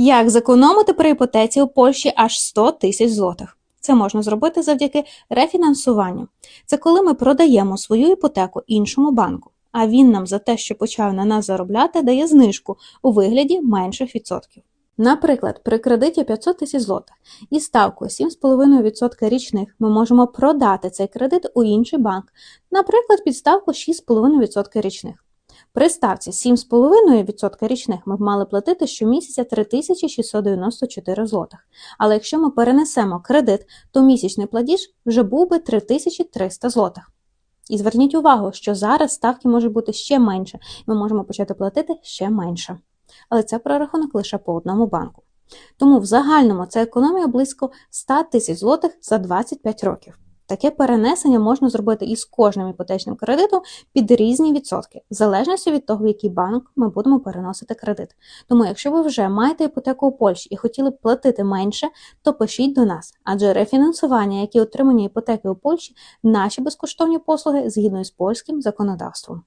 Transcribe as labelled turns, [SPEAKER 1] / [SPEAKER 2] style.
[SPEAKER 1] Як зекономити при іпотеці у Польщі аж 100 тисяч злотих? Це можна зробити завдяки рефінансуванню. Це коли ми продаємо свою іпотеку іншому банку, а він нам за те, що почав на нас заробляти, дає знижку у вигляді менших відсотків. Наприклад, при кредиті 500 тисяч злотих і ставкою 7,5% річних ми можемо продати цей кредит у інший банк, наприклад, під ставку 6,5% річних. При ставці 7,5% річних ми б мали платити щомісяця 3694 злотих. Але якщо ми перенесемо кредит, то місячний платіж вже був би 3300 злотих. І зверніть увагу, що зараз ставки можуть бути ще менше, і ми можемо почати платити ще менше. Але це прорахунок лише по одному банку. Тому в загальному це економія близько 100 тисяч злотих за 25 років. Таке перенесення можна зробити із кожним іпотечним кредитом під різні відсотки, в залежності від того, в який банк ми будемо переносити кредит. Тому, якщо ви вже маєте іпотеку у Польщі і хотіли б платити менше, то пишіть до нас, адже рефінансування, які отримані іпотеки у Польщі, наші безкоштовні послуги згідно із польським законодавством.